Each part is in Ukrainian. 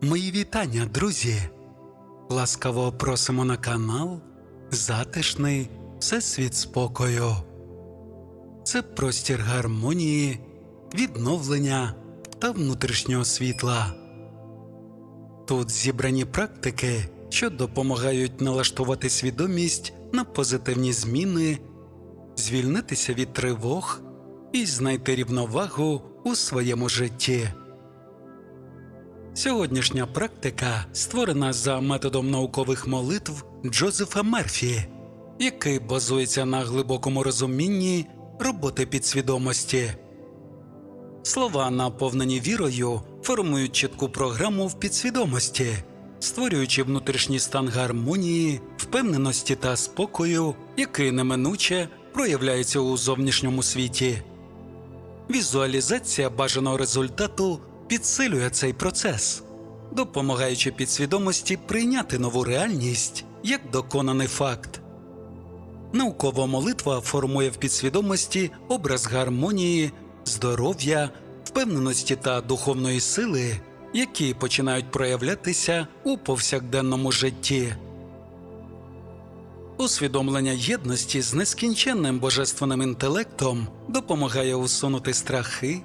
Мої вітання, друзі! Ласкаво просимо на канал Затишний Всесвіт спокою. Це простір гармонії, відновлення та внутрішнього світла. Тут зібрані практики, що допомагають налаштувати свідомість на позитивні зміни, звільнитися від тривог і знайти рівновагу у своєму житті. Сьогоднішня практика створена за методом наукових молитв Джозефа Мерфі, який базується на глибокому розумінні роботи підсвідомості. Слова, наповнені вірою, формують чітку програму в підсвідомості, створюючи внутрішній стан гармонії, впевненості та спокою, який неминуче проявляється у зовнішньому світі. Візуалізація бажаного результату підсилює цей процес, допомагаючи підсвідомості прийняти нову реальність як доконаний факт. Наукова молитва формує в підсвідомості образ гармонії, здоров'я, впевненості та духовної сили, які починають проявлятися у повсякденному житті. Усвідомлення єдності з нескінченним божественним інтелектом допомагає усунути страхи,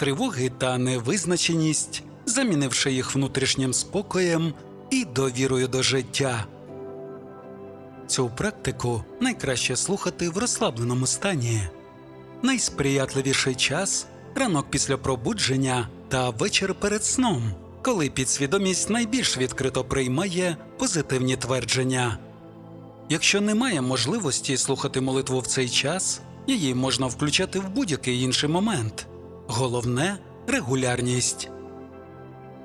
тривоги та невизначеність, замінивши їх внутрішнім спокоєм і довірою до життя. Цю практику найкраще слухати в розслабленому стані. Найсприятливіший час ранок після пробудження та вечір перед сном, коли підсвідомість найбільш відкрито приймає позитивні твердження. Якщо немає можливості слухати молитву в цей час, її можна включати в будь-який інший момент. Головне регулярність.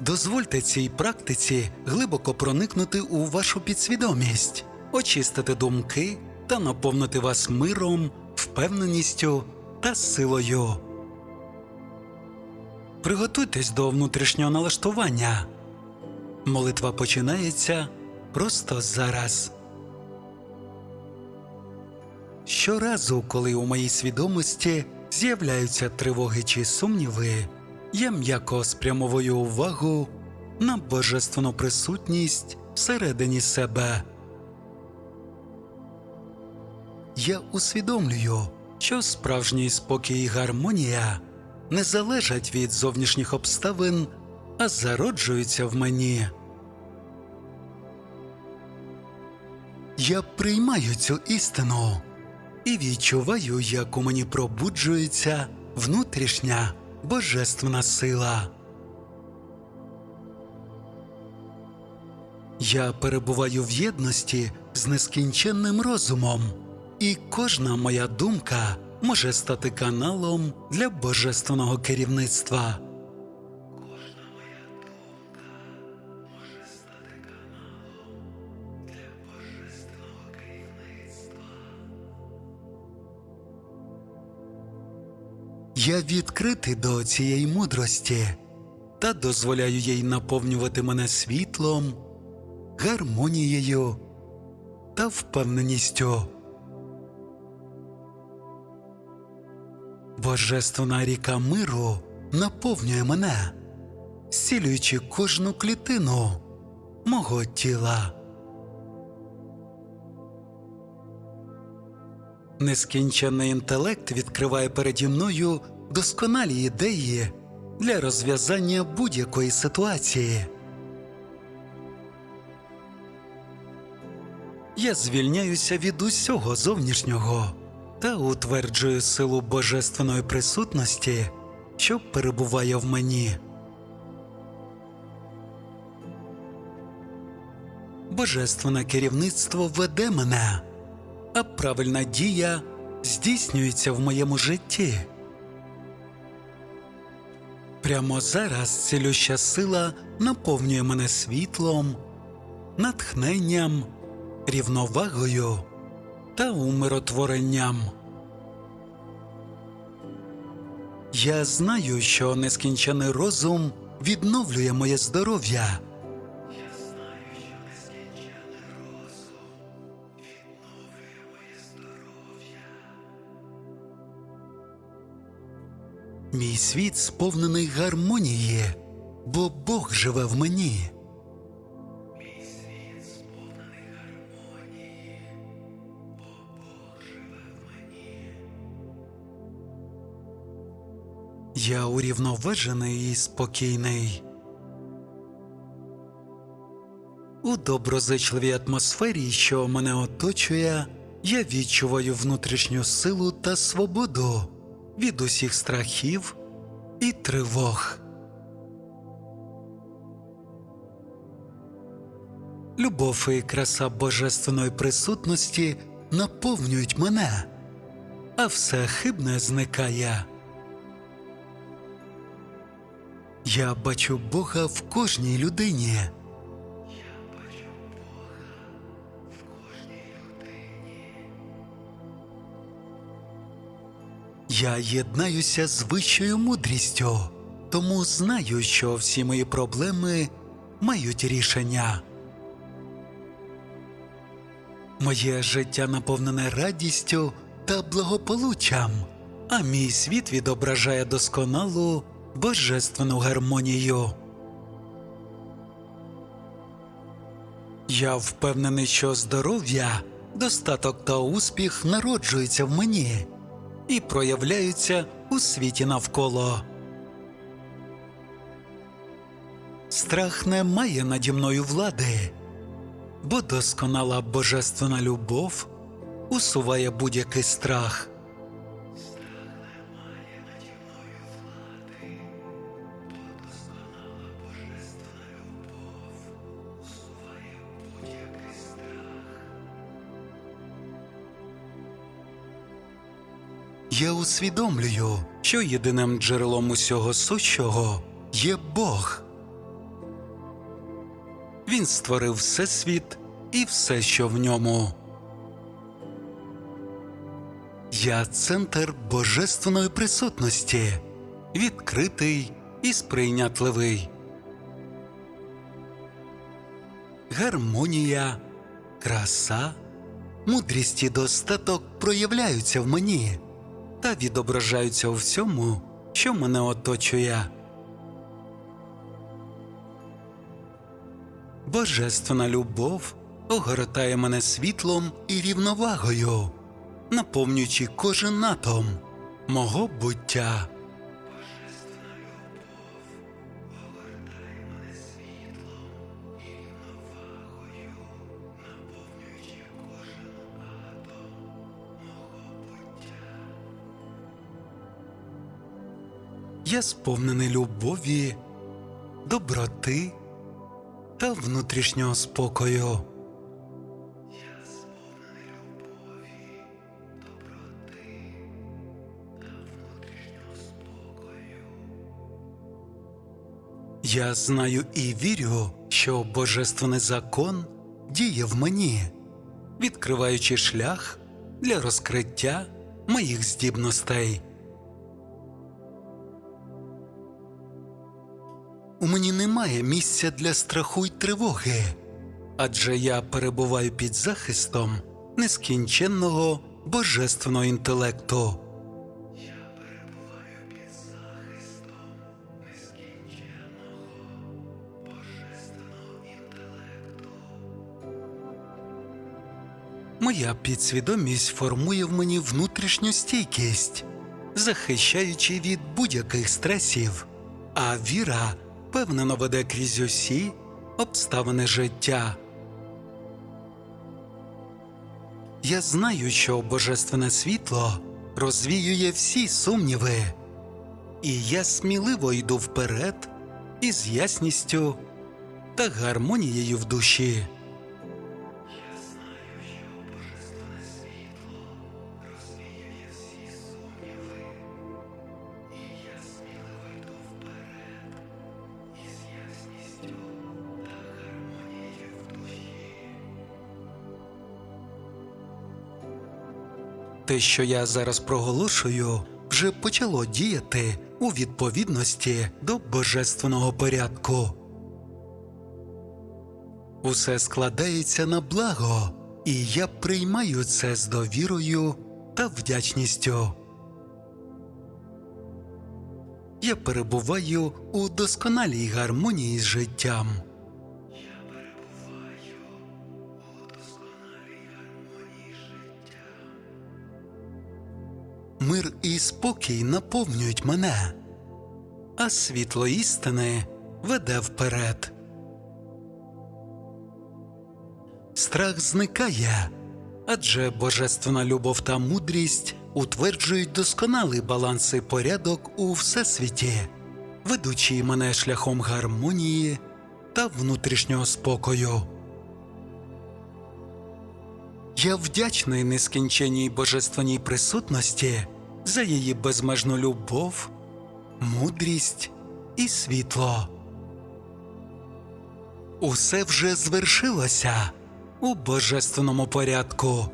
Дозвольте цій практиці глибоко проникнути у вашу підсвідомість, очистити думки та наповнити вас миром, впевненістю та силою. Приготуйтесь до внутрішнього налаштування. Молитва починається просто зараз. Щоразу, коли у моїй свідомості з'являються тривоги чи сумніви, я м'яко спрямовую увагу на божественну присутність всередині себе. Я усвідомлюю, що справжній спокій і гармонія не залежать від зовнішніх обставин, а зароджуються в мені. Я приймаю цю істину і відчуваю, як у мені пробуджується внутрішня божественна сила. Я перебуваю в єдності з нескінченним розумом, і кожна моя думка може стати каналом для божественного керівництва. Я відкритий до цієї мудрості та дозволяю їй наповнювати мене світлом, гармонією та впевненістю. Божественна ріка миру наповнює мене, зцілюючи кожну клітину мого тіла. Нескінчений інтелект відкриває переді мною досконалі ідеї для розв'язання будь-якої ситуації. Я звільняюся від усього зовнішнього та утверджую силу божественної присутності, що перебуває в мені. Божественне керівництво веде мене а правильна дія здійснюється в моєму житті. Прямо зараз цілюща сила наповнює мене світлом, натхненням, рівновагою та умиротворенням. Я знаю, що нескінчений розум відновлює моє здоров'я. Мій світ сповнений гармонії, бо Бог живе в мені. Я урівноважений і спокійний. У доброзичливій атмосфері, що мене оточує, я відчуваю внутрішню силу та свободу від усіх страхів і тривог. Любов і краса божественної присутності наповнюють мене, а все хибне зникає. Я бачу Бога в кожній людині. Я єднаюся з вищою мудрістю, тому знаю, що всі мої проблеми мають рішення. Моє життя наповнене радістю та благополуччям, а мій світ відображає досконалу божественну гармонію. Я впевнений, що здоров'я, достаток та успіх народжуються в мені і проявляються у світі навколо. Страх не має наді мною влади, бо досконала божественна любов усуває будь-який страх. Я усвідомлюю, що єдиним джерелом усього сущого є Бог. Він створив всесвіт і все, що в ньому. Я центр божественної присутності, відкритий і сприйнятливий. Гармонія, краса, мудрість і достаток проявляються в мені та відображаються у всьому, що мене оточує. Божественна любов огортає мене світлом і рівновагою, наповнюючи кожен атом мого буття. Я сповнений любові, доброти та внутрішнього спокою. Я сповнений любові, доброти та внутрішнього спокою. Я знаю і вірю, що божественний закон діє в мені, відкриваючи шлях для розкриття моїх здібностей. У мені немає місця для страху й тривоги, адже я перебуваю під захистом нескінченного божественного інтелекту. Моя підсвідомість формує в мені внутрішню стійкість, захищаючи від будь-яких стресів, а віра впевнено веде крізь усі обставини життя. Я знаю, що божественне світло розвіює всі сумніви, і я сміливо йду вперед із ясністю та гармонією в душі. Те, що я зараз проголошую, вже почало діяти у відповідності до божественного порядку. Усе складається на благо, і я приймаю це з довірою та вдячністю. Я перебуваю у досконалій гармонії з життям. Мир і спокій наповнюють мене, а світло істини веде вперед. Страх зникає, адже божественна любов та мудрість утверджують досконалий баланс і порядок у всесвіті, ведучи мене шляхом гармонії та внутрішнього спокою. Я вдячний нескінченній божественній присутності за її безмежну любов, мудрість і світло. Усе вже звершилося у божественному порядку.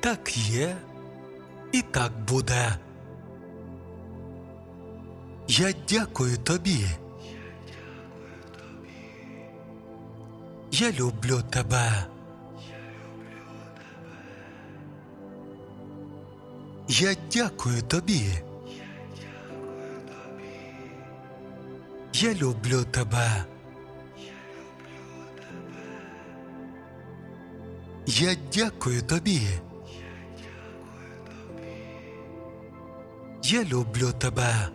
Так є і так буде. Я дякую тобі. Я люблю тебе. Я дякую тобі. Я люблю тебе. Я дякую тобі. Я люблю тебе.